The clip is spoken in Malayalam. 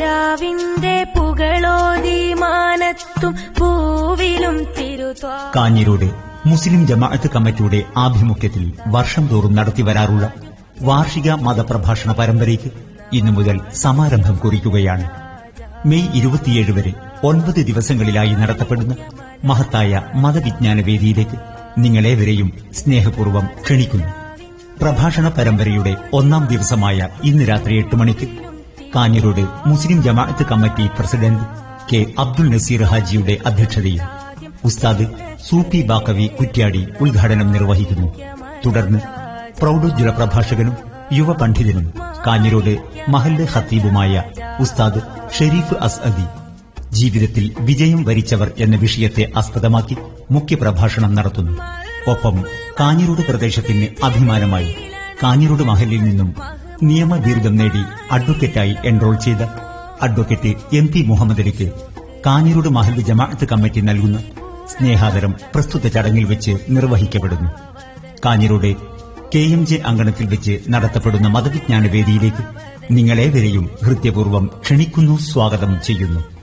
രാവിന്റെ പൂവിലും തിരുത്വാ കാഞ്ഞിരോട് മുസ്ലിം ജമാഅത്ത് കമ്മിറ്റിയുടെ ആഭിമുഖ്യത്തിൽ വർഷം തോറും നടത്തിവരാറുള്ള വാർഷിക മതപ്രഭാഷണ പരമ്പരയ്ക്ക് ഇന്നു മുതൽ സമാരംഭം കുറിക്കുകയാണ്. മെയ് ഇരുപത്തിയേഴ് വരെ ഒൻപത് ദിവസങ്ങളിലായി നടത്തപ്പെടുന്ന മഹത്തായ മതവിജ്ഞാന വേദിയിലേക്ക് നിങ്ങളേവരെയും സ്നേഹപൂർവം ക്ഷണിക്കുന്നു. പ്രഭാഷണ പരമ്പരയുടെ ഒന്നാം ദിവസമായ ഇന്ന് രാത്രി എട്ട് മണിക്ക് കാഞ്ഞിരോട് മുസ്ലിം ജമാഅത്ത് committee president K Abdul Naseer ഹാജിയുടെ അധ്യക്ഷതയിൽ ഉസ്താദ് സൂപ്പി ബാക്കവി കുറ്റ്യാടി ഉദ്ഘാടനം നിർവഹിക്കുന്നു. തുടർന്ന് പ്രൌഢോജ്വല പ്രഭാഷകനും യുവ പണ്ഡിതനും കാഞ്ഞിരോട് മഹല്ല് ഹത്തീബുമായ ഉസ്താദ് ഷെരീഫ് അസ്അദി ജീവിതത്തിൽ വിജയം വരിച്ചവർ എന്ന വിഷയത്തെ ആസ്പദമാക്കി മുഖ്യപ്രഭാഷണം നടത്തുന്നു. ഒപ്പം കാഞ്ഞിരോട് പ്രദേശത്തിന് അഭിമാനമായി കാഞ്ഞിരോട് മഹലിൽ നിന്നും നിയമബിരുദം നേടി അഡ്വക്കേറ്റായി എൻറോൾ ചെയ്ത അഡ്വക്കേറ്റ് എം പി മുഹമ്മദ് അലിക്ക് കാഞ്ഞിരോട് മഹല്ല് ജമാഅത്ത് കമ്മിറ്റി നൽകുന്ന സ്നേഹാദരം പ്രസ്തുത ചടങ്ങിൽ വെച്ച് നിർവഹിക്കപ്പെടുന്നു. കാഞ്ഞിരോട് കെ എം ജെ അങ്കണത്തിൽ വെച്ച് നടത്തപ്പെടുന്ന മതവിജ്ഞാന വേദിയിലേക്ക് നിങ്ങളേവരെയും ഹൃദ്യപൂർവം ക്ഷണിക്കുന്നു സ്വാഗതം ചെയ്യുന്നു.